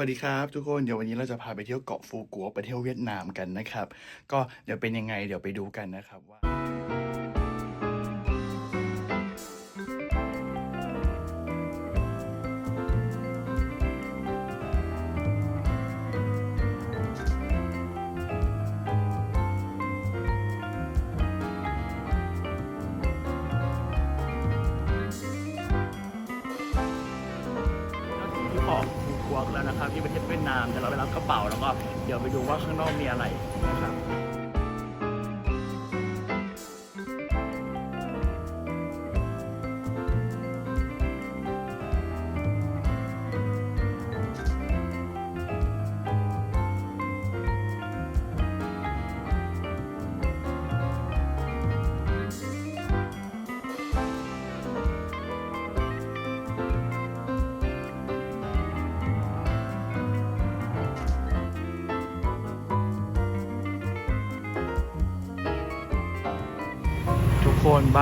สวัสดีครับทุกคน เดี๋ยววันนี้เราจะพาไปเที่ยวเกาะฟูกัวไปเที่ยวเวียดนามกันนะครับ ก็เดี๋ยวเป็นยังไงเดี๋ยวไปดูกันนะครับว่า ประเทศเวียดนามแต่เราไปรับกระเป๋าแล้วก็เดี๋ยวไปดูว่าข้างนอกมีอะไรนะครับ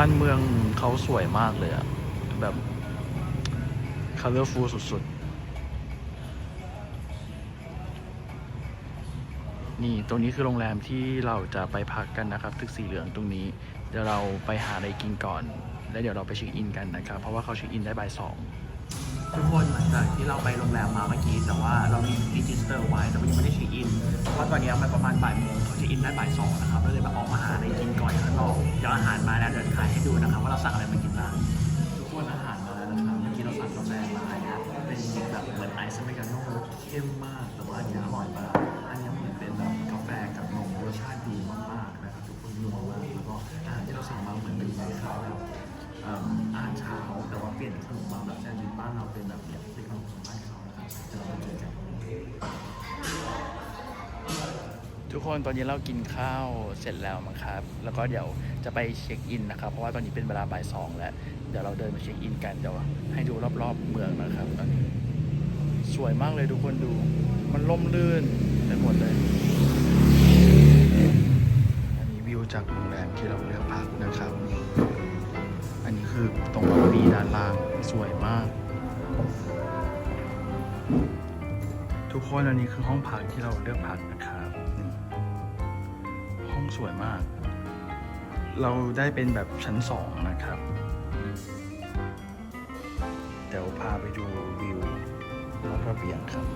านเมืองเขาสวยมากเลยอะแบบ colorful สุดๆ นี่ตรงนี้คือโรงแรมที่เราจะไปพักกันนะครับ ตึกสีเหลืองตรงนี้ เดี๋ยวเราไปหาอะไรกินก่อน แล้วเดี๋ยวเราไปเช็คอินกันนะครับ เพราะว่าเขาเช็คอินได้บ่ายสองทุกคนหลังจากที่เราไปโรงแรมมาเมื่อกี้แต่ว่าเรามีรีจิสเตอร์ไว้แต่ว่ายังไม่ได้เช็คอินเพราะว่าตอนนี้มันประมาณบ่ายโมง ช็คอินได้บ่ายสองนะครับก็เลยแบบออกมาหาอะไรกินก่อนข้างนอกเดี๋ยวอาหารมาแล้วเดี๋ยวถ่ายให้ดูนะครับว่าเราสั่งอะไรมากินบ้างทุกคนอาหารมาแล้วนะครับเมื่อกี้เราสั่งกาแฟมานะครับเป็นแบบเหมือนไอซ์เมกาโน่เข้มมากแต่ว่าอันนี้อร่อยมากอันนี้เหมือนเป็นแบบกาแฟกับนมรสชาติดีมากๆนะครับทุกคนนัวมากแล้วก็อาหารที่เราสั่งมาเหมือนเป็นคล้ายๆแบบเอิ่มอาหารเช้าแต่ว่าเปลี่ยนขนมปังแบบแซนด์วิชบ้านเราเป็นแบบเนี้ยเป็นขนมของบ้านเขานะครับเดี๋ยวเราไปเจอกัน ทุกคนตอนนี้เรากินข้าวเสร็จแล้วมั้งครับ แล้วก็เดี๋ยวจะไปเช็คอินนะครับ เพราะว่าตอนนี้เป็นเวลาบ่ายสองแล้ว เดี๋ยวเราเดินมาเช็คอินกันเดี๋ยวให้ดูรอบๆเมืองนะครับตอนนี้สวยมากเลยทุกคนดู มันล่มลื่นไปหมดเลย อันนี้วิวจากโรงแรมที่เราเลือกพักนะครับ อันนี้คือตรงล็อบบี้ด้านล่างสวยมาก ทุกคนอันนี้คือห้องพักที่เราเลือกพักนะครับ สวยมาก เราได้เป็นแบบชั้นสองนะครับ เดี๋ยวพาไปดูวิวรอบระเบียงครับ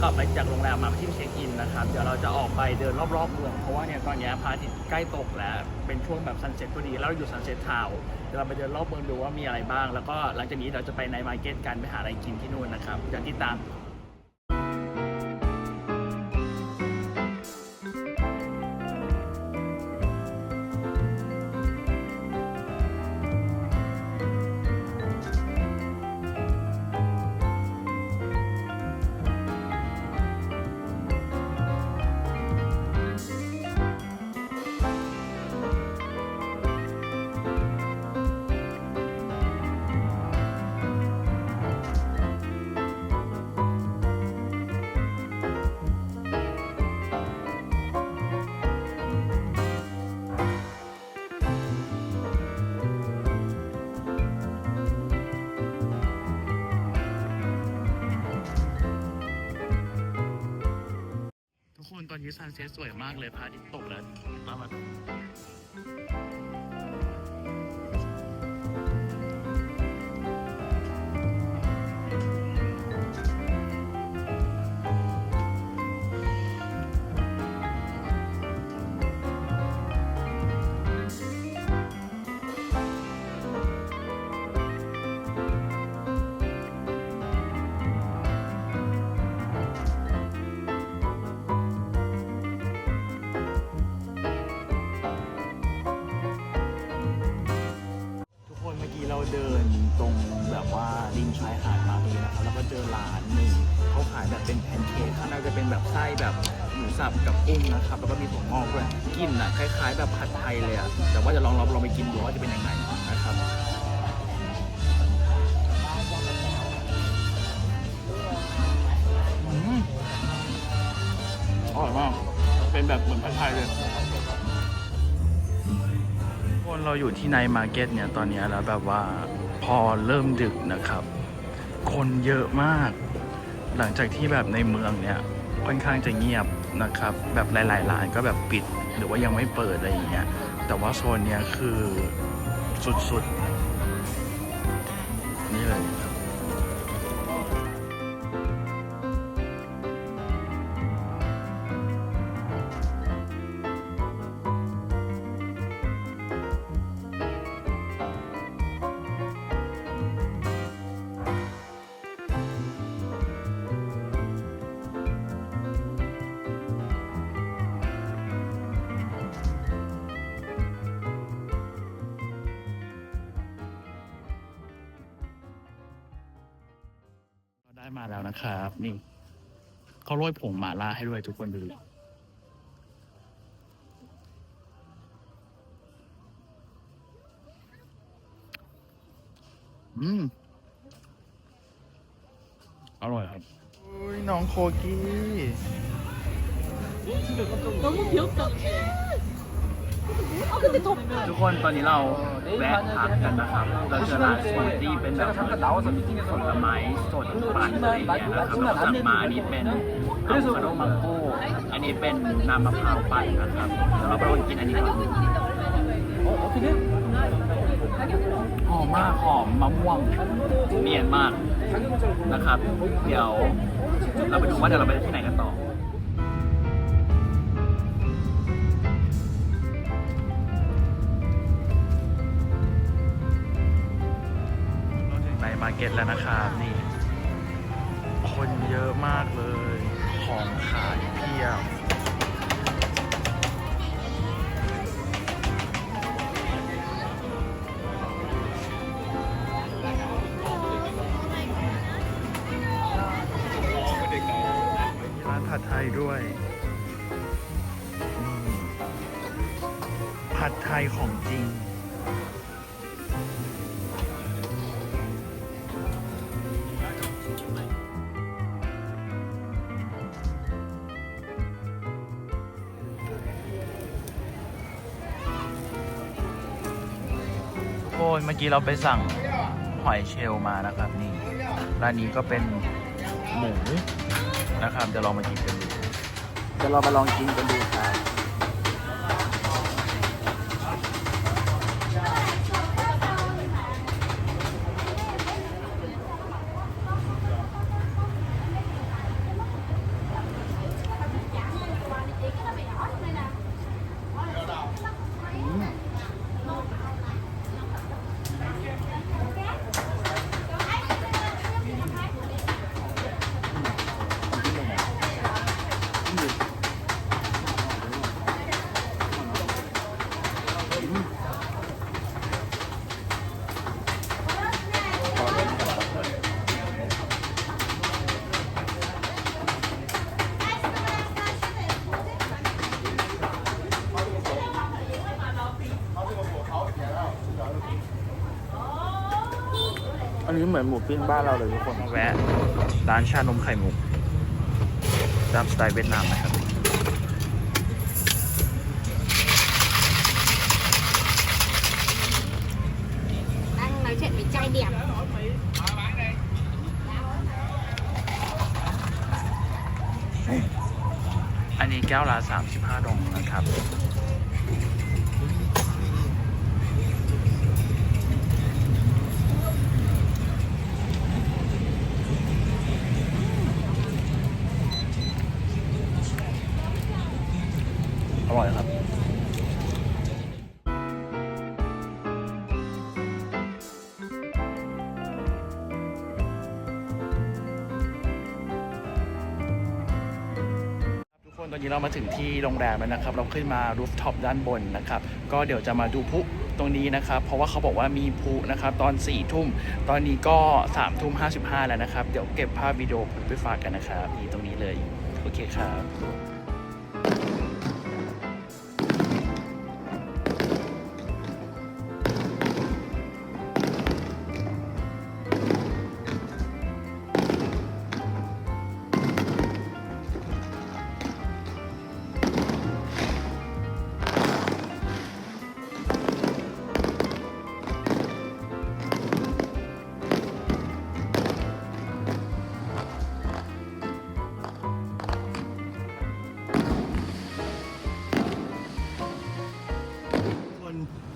กลับไปจากโรงแรมมาที่เช็คอินนะครับ เดี๋ยวเราจะออกไปเดินรอบๆเมืองเพราะว่าเนี่ยตอนนี้พระอาทิตย์ใกล้ตกแล้วเป็นช่วงแบบซันเซ็ตพอดีแล้วเราอยู่ซันเซ็ตทาวเดี๋ยวเราไปเดินรอบเมืองดูว่ามีอะไรบ้าง แล้วก็หลังจากนี้เราจะไปในมาร์เก็ตกันไปหาอะไรกินที่นู่นนะครับอย่าติดตาม ซันเซ็ตสวยมากเลยพระอาทิตย์ตก ถ่ายเลยคนเราอยู่ที่ไนมาร์เก็ตเนี่ยตอนนี้แล้วแบบว่าพอเริ่มดึกนะครับ คนเยอะมาก หลังจากที่แบบในเมืองเนี่ยค่อนข้างจะเงียบนะครับ แบบหลายๆร้านก็แบบปิด หรือว่ายังไม่เปิดอะไรอย่างเงี้ยแต่ว่าโซนเนี้ยคือสุดๆ แล้วนะครับ นี่เขาโรยผงหมาล่าให้ด้วยทุกคนดู อืม อร่อยครับอุ้ยน้องโคกี้ 너무 귀엽다. ทุกคนตอนนี้เราแวะพักกันนะครับเราจะร้านสวนที่เป็นแบบผลไม้สดปั่นอะไรอย่างเงี้ยนะครับเราสั่งมาอันนี้เป็นขนมคาโดมังโก้อันนี้เป็นน้ำมะพร้าวปั่นนะครับแล้วเราไปลองกินอันนี้กันหอมมากหอมมะม่วงเนียนมากนะครับ เดี๋ยวเราไปดูว่าเดี๋ยวเราไปที่ไหนกัน ก็ตแล้วนะครับนี่ คนเยอะมากเลย ของขายเพียบมีร้านผัดไทยด้วย ผัดไทยของจริง กี้เราไปสั่งหอยเชลล์มานะครับนี่ร้านนี้ก็เป็นหมูนะครับจะลองมากินกันดูจะเรามาลองกินกันดูครับ อันนี้เหมือนหมูปิ้งบ้านเราเลยทุกคนแวะร้านชานมไข่มุกตามสไตล์เวียดนามนะครับ đang nói chuyện với trai đẹp อันนี้แก้วละ35ดองนะครับ ตอนนี้เรามาถึงที่โรงแรมแล้วนะครับ เราขึ้นมารูฟท็อปด้านบนนะครับ ก็เดี๋ยวจะมาดูพุตรงนี้นะครับ เพราะว่าเขาบอกว่ามีพุนะครับตอน4ี่ทุ่ม ตอนนี้ก็3ามทุ่มห้แล้วนะครับ เดี๋ยวเก็บภาพวิดีโอไปฝากกันนะครับนี่ตรงนี้เลย โอเคครับ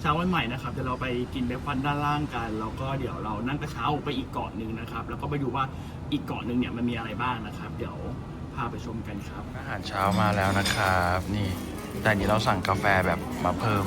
ช้าวันใหม่นะครับเดี๋ยวเราไปกินเบฟันด้านล่างกันแล้วก็เดี๋ยวเรานั่งกระเช้าไปอีกเกาะหนึ่งนะครับ แล้วก็ไปดูว่าอีกเกาะหนึ่งเนี่ยมันมีอะไรบ้างนะครับ เดี๋ยวพาไปชมกันครับ อาหารเช้ามาแล้วนะครับ นี่ แต่นี้เราสั่งกาแฟแบบมาเพิ่ม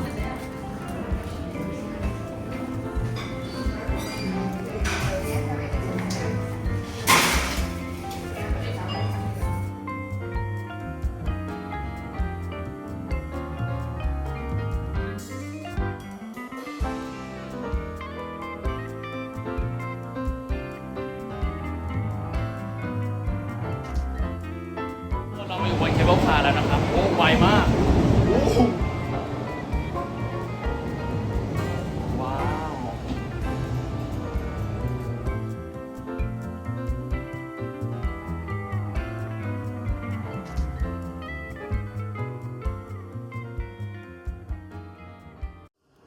บนเคเบิลคาร์แล้วนะครับโอ้ไวมากว้าว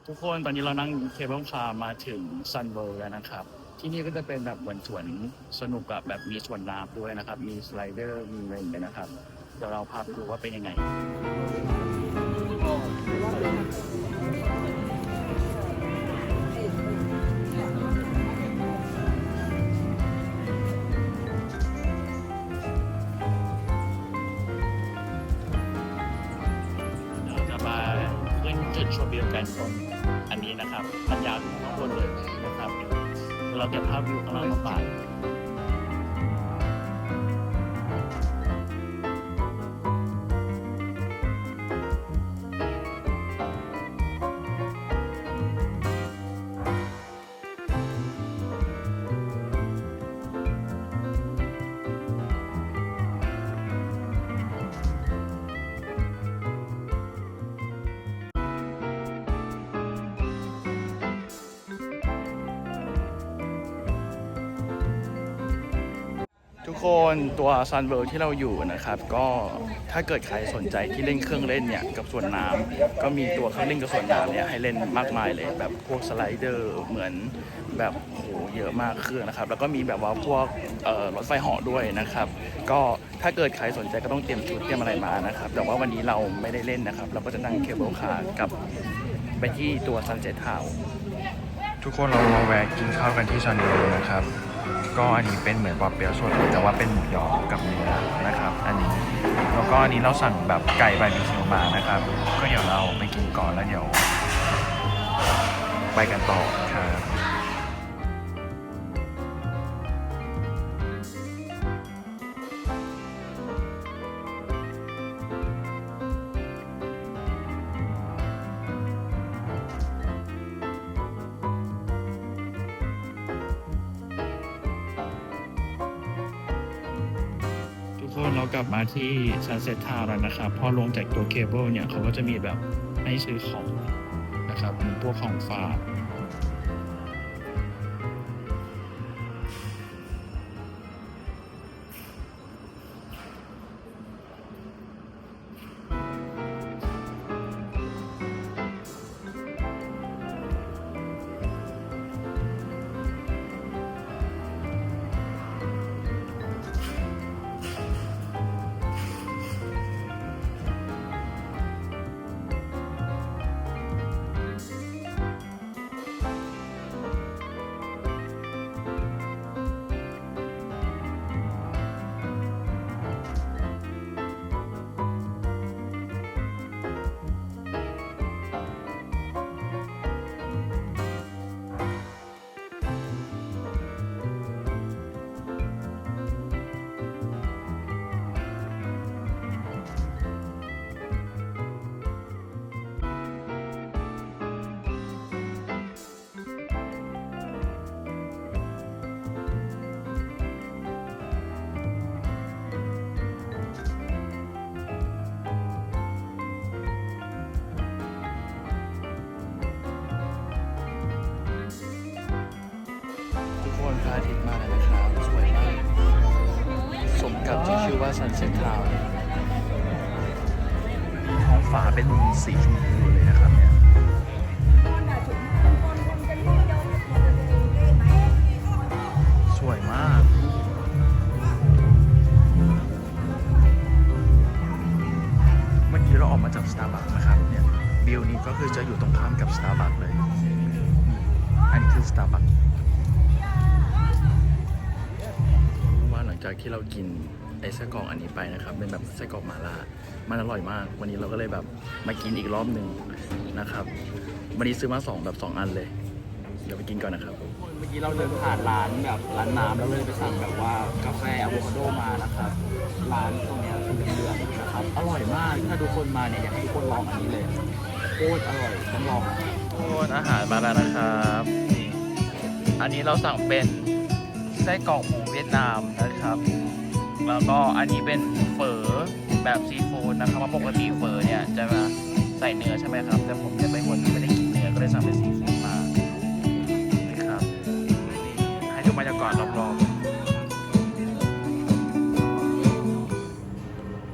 ทุกคนตอนนี้เรานั่งเคเบิลคาร์มาถึงซันเบิร์แล้วนะครับ ที่นี่ก็จะเป็นแบบเหมือนสวนสนุกกับแบบมีสวนน้ำด้วยนะครับ มีสไลเดอร์มีอะไรอย่างเงี้ยนะครับ เดี๋ยวเราพาไปดูว่าเป็นยังไงเราจะมาขึ้นจุดชมวิวกันตรงอันนี้นะครับมันยาวถึงข้างบนเลยนะครับเดี๋ยวเราเก็บภาพวิวข้างล่างมาฝาก ตัวซันเวิร์ที่เราอยู่นะครับ ก็ถ้าเกิดใครสนใจที่เล่นเครื่องเล่นเนี่ยกับส่วนน้ำก็มีตัวเครื่องเล่นกับส่วนน้ำเนี่ยให้เล่นมากมายเลย แบบพวกสไลเดอร์เหมือนแบบโหเยอะมากเครื่องนะครับ แล้วก็มีแบบว่าพวกรถไฟเหาะด้วยนะครับ ก็ถ้าเกิดใครสนใจก็ต้องเตรียมชุดเตรียมอะไรมานะครับ แต่ว่าวันนี้เราไม่ได้เล่นนะครับ เราก็จะนั่งเคเบิลคาร์กับไปที่ตัวซันเซ็ตทาวทุกคนเรามาแวะกินข้าวกันที่ซันเวิร์นะครับ ก็อันนี้เป็นเหมือนปอเปี๊ยะสดแต่ว่าเป็นหมูยอกับเนื้อนะครับ อันนี้แล้วก็อันนี้เราสั่งแบบไก่บบีคิวมานะครับ ก็เดี๋ยวเราไปกินก่อนแล้วเดี๋ยว ไปกันต่อครับ เรากลับมาที่ซันเซ็ตทาแล้วนะครับ พอลงจากตัวเคเบิลเนี่ยเขาก็จะมีแบบให้ซื้อของนะครับมีพวกของฝาก ระอาทิตย์มาแล้วนะครับสวยมาก สมกับที่ชื่อว่า Sunset Town ท้องฟ้าเป็นสีชมพูเลยนะครับเนี่ยสวยมาก เมื่อกี้เราออกมาจาก Starbucks นะครับเนี่ยวิวนี้ก็คือจะอยู่ตรงข้ามกับ Starbucks เลยสตาร์บัคว่า จากที่เรากินไอ้ไส้กรอกอันนี้ไปนะครับเป็นแบบไส้กรอกหมาล่ามันอร่อยมาก วันนี้เราก็เลยแบบมากินอีกรอบหนึ่งนะครับ วันนี้ซื้อมาสองแบบสองอันเลย เดี๋ยวไปกินก่อนนะครับเมื่อกี้เราเดินผ่านร้านแบบร้านน้ำแล้วเลยไปสั่งแบบว่ากาแฟอะโวคาโดมานะครับร้านตรงเนี้ยเป็นเหลืองๆนะครับอร่อยมากถ้าทุกคนมาเนี่ยอยากให้ทุกคนลองอันนี้เลยโคตรอร่อยต้องลองโคตรอาหารมาแล้วนะครับนี่อันนี้เราสั่งเป็น ไส้กรอกหมูเวียดนามนะครับ แล้วก็อันนี้เป็นเฝอแบบซีฟู้ดนะครับว่าะปกติเฝอเนี่ยจะมาใส่เนื้อใช่ไหมครับ แต่ผมจะเป็นคนที่ไม่ได้กินเนื้อก็เลยสั่งเป็นซีฟู้ดมานะครับนี่ให้ดูบรรยากาศรอบๆ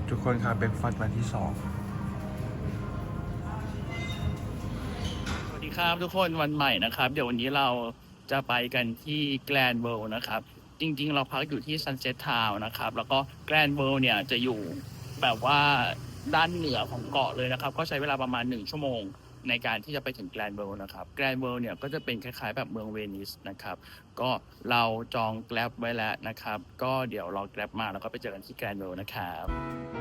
ทุกคนครับเบรกฟาสต์วันที่สองสวัสดีครับทุกคนวันใหม่นะครับ เดี๋ยววันนี้เรา จะไปกันที่แกลนเวิลด์นะครับ จริง ๆ เราพักอยู่ที่ Sunset Town นะครับ แล้วก็แกลนเวิลด์เนี่ยจะอยู่แบบว่าด้านเหนือของเกาะเลยนะครับ ก็ใช้เวลาประมาณ 1 ชั่วโมงในการที่จะไปถึงแกลนเวิลด์นะครับ แกลนเวิลด์เนี่ยก็จะเป็นคล้ายๆ แบบเมืองเวนิสนะครับ ก็เราจองแกลบไว้แล้วนะครับ ก็เดี๋ยวรอแกลบมาแล้วก็ไปเจอกันที่แกลนเวิลด์นะครับ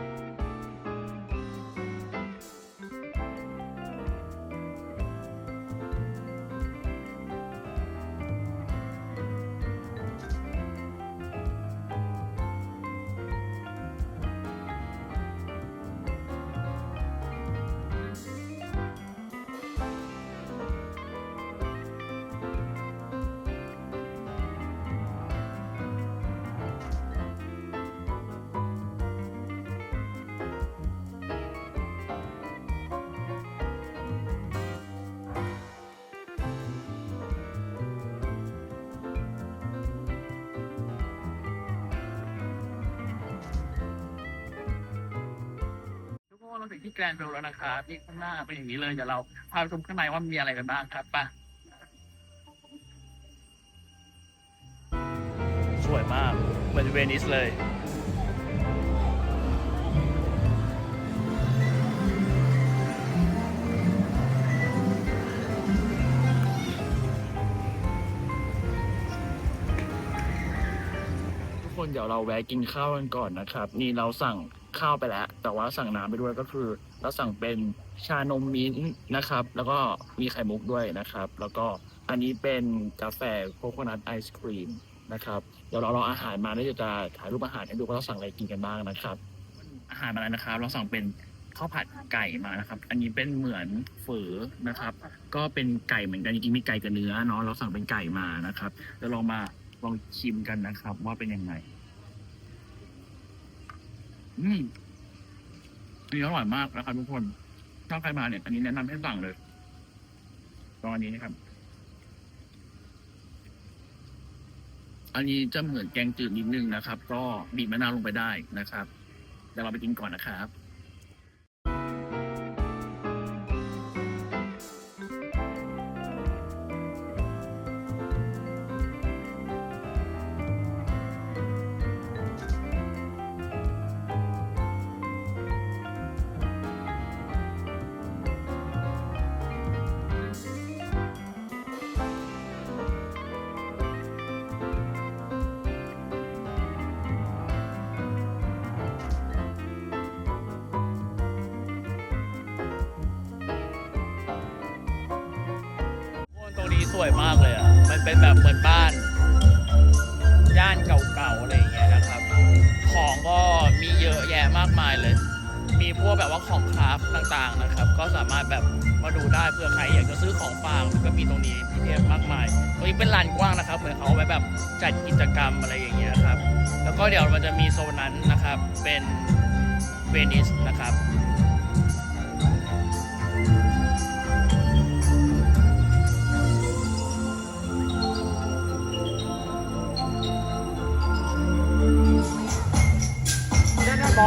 ถึงที่แกรนด์เวลแล้วนะครับนี่ข้างหน้าเป็นอย่างนี้เลยเดี๋ยวเราพาไปชมข้างในว่ามีอะไรกันบ้างครับไป่ะสวยมากเหมือนเวนิสเลยทุกคนเดี๋ยวเราแวะกินข้าวกันก่อนนะครับ นี่เราสั่ง ข้าวไปแล้ว แต่ว่าสั่งน้ำไปด้วยก็คือ เราสั่งเป็นชานมมิ้นท์นะครับ แล้วก็มีไข่มุกด้วยนะครับ แล้วก็อันนี้เป็นกาแฟโคโคนัทไอศครีมนะครับเดี๋ยวเรารออาหารมาแล้วเดี๋ยวจะถ่ายรูปอาหารให้ดูว่าเราสั่งอะไรกินกันบ้างนะครับ อาหารมาแล้วนะครับ เราสั่งเป็นข้าวผัดไก่มานะครับ อันนี้เป็นเหมือนเฝอนะครับ ก็เป็นไก่เหมือนกันจริงๆมีไก่กับเนื้อเนาะเราสั่งเป็นไก่มานะครับเดี๋ยวลองมาลองชิมกันนะครับ ว่าเป็นยังไง อืมนี่อร่อยมากนะครับทุกคน ถ้าใครมาเนี่ย อันนี้แนะนำให้สั่งเลย ตอนนี้นะครับ อันนี้จะเหมือนแกงจืดนิดนึงนะครับ ก็บีบมะนาวลงไปได้นะครับเดี๋ยวเราไปกินก่อนนะครับ วยมากเลยอะ มันเป็นแบบเหมือนบ้าน ย่านเก่าๆอะไรอย่างเงี้ยนะครับ ของก็มีเยอะแยะมากมายเลย มีพวกแบบว่าของคราฟต่างๆนะครับ ก็สามารถแบบมาดูได้เผื่อใครอยากจะซื้อของฝากก็มีตรงนี้ที่เทียบมากมายตรงนี้เป็นลานกว้างนะครับ เหมือนเขาเอาไว้แบบจัดกิจกรรมอะไรอย่างเงี้ยครับ แล้วก็เดี๋ยวมันจะมีโซนนั้นนะครับ เป็นเวนิสนะครับ เข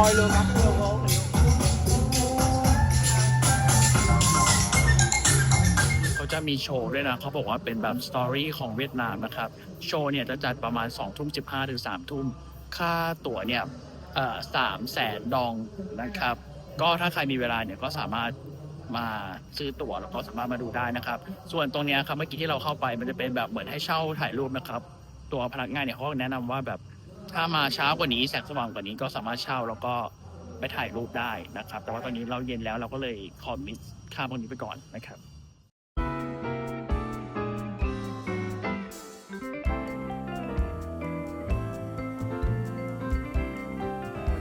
าจะมีโชว์ด้วยนะเขาบอกว่าเป็นแบบสตอรี่ของเวียดนามนะครับ โชว์เนี่ยจะจัดประมาณ2องทุ่มสิบห้าถึง3ามทุ่มค่าตั๋วเนี่ยสามแสนดองนะครับ ก็ถ้าใครมีเวลาเนี่ยก็สามารถมาซื้อตั๋วแล้วก็สามารถมาดูได้นะครับ ส่วนตรงนี้ครับเมื่อกี้ที่เราเข้าไปมันจะเป็นแบบเหมือนให้เช่าถ่ายรูปนะครับ ตัวพนักงานเนี่ยเขาแนะนำว่าแบบ ถ้ามาเช้ากว่านี้แสงสว่างกว่านี้ก็สามารถเช่าแล้วก็ไปถ่ายรูปได้นะครับ แต่ว่าตอนนี้เราเย็นแล้วเราก็เลยขอมิสข้ามตรงนี้ไปก่อนนะครับ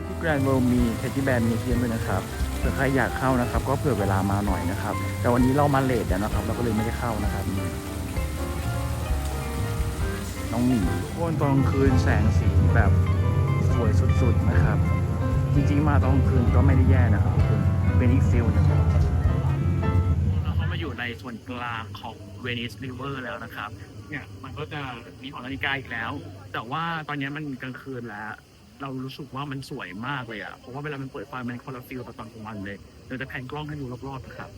ที่แกรนด์เวิลด์มีเท d ดี้แบนมีเทียมด้วยนะครับเผื่อใครอยากเข้านะครับ ก็เผื่อเวลามาหน่อยนะครับ แต่วันนี้เรามาเลทแล้วนะครับ เราก็เลยไม่ได้เข้านะครับ น้องหมีโคนตอนกลางคืนแสงสีแบบสวยสุดๆนะครับ จริงๆมาตอนกลางคืนก็ไม่ได้แย่นะครับทุกคนเป็นอีกฟิลหนึงเราเข้ามาอยู่ในส่วนกลางของเวนิสริเวอร์แล้วนะครับ เนี่ยมันก็จะมีหอนาฬิกาอีกแล้ว แต่ว่าตอนนี้มันกลางคืนแล้ว เรารู้สึกว่ามันสวยมากเลยอะเพราะว่าเวลามันเปิดไฟมันคนละฟิลกับตอนกลางวันเลยเดี๋ยวจะแพนกล้องให้ดูรอบๆนะครับ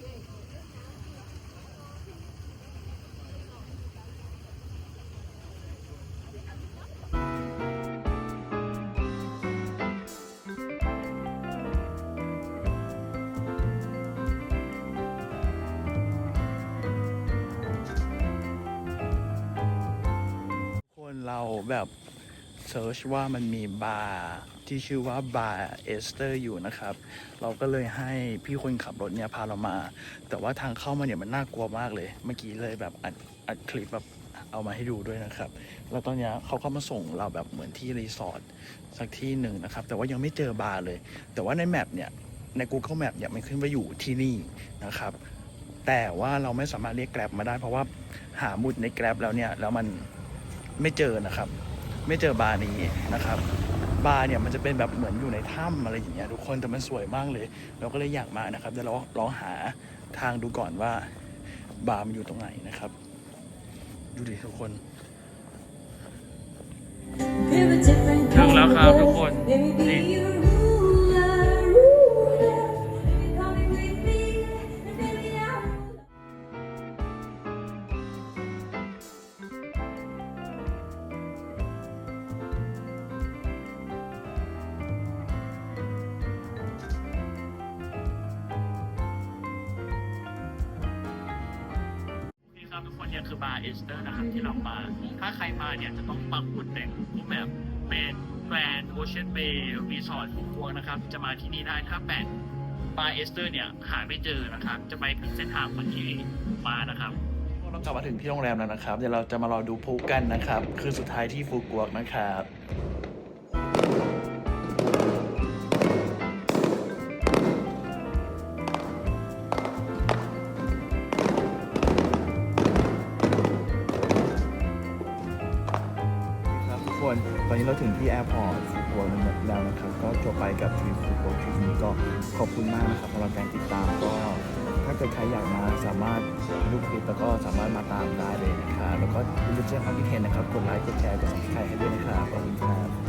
แบบเซิร์ชว่ามันมีบาร์ที่ชื่อว่าบาร์เอสเตอร์อยู่นะครับ เราก็เลยให้พี่คนขับรถเนี่ยพาเรามา แต่ว่าทางเข้ามาเนี่ยมันน่ากลัวมากเลย เมื่อกี้เลยแบบอัดอัดคลิปแบบเอามาให้ดูด้วยนะครับ แล้วตอนนี้เขาก็มาส่งเราแบบเหมือนที่รีสอร์ทสักที่หนึ่งนะครับ แต่ว่ายังไม่เจอบาร์เลย แต่ว่าในแมปเนี่ยใน Google Map เนี่ยมันขึ้นว่าอยู่ที่นี่นะครับ แต่ว่าเราไม่สามารถเรียกแกร็บมาได้ เพราะว่าหาหมุดในแกร็บแล้วเนี่ยแล้วมัน ไม่เจอนะครับ ไม่เจอบาร์นี้นะครับ บาร์เนี่ยมันจะเป็นแบบเหมือนอยู่ในถ้ำอะไรอย่างเงี้ยทุกคนแต่มันสวยมากเลย เราก็เลยอยากมานะครับเดี๋ยวเราลองหาทางดูก่อนว่าบาร์มันอยู่ตรงไหนนะครับ ดูดิทุกคนถึงแล้วครับทุกคนนี่นี่ บาเอสเตอร์เนี่ยหาไม่เจอนะครับ จะไปผิดเส้นทางเมื่อกี้มานะครับเรากลับมาถึงที่โรงแรมแล้วนะครับ เดี๋ยวเราจะมารอดูพลุกันนะครับ คือสุดท้ายที่ฟูกวกนะครับครับทุกคนตอนนี้เราถึงที่แอร์พอร์ตัวแล้วนะครับ ก็จบไปกับทีมฟุตบอลทีมนี้ก็ขอบคุณมากนะครับสำหรับการติดตามก็ถ้าเกิดใครอยากมาสามารถดูคลิปแล้วก็สามารถมาตามได้เลยนะครับแล้วก็อย่าลืมแสดงความคิดเห็นนะครับกดไลค์กดแชร์กดซับสไครให้ด้วยนะครับขอบคุณครับ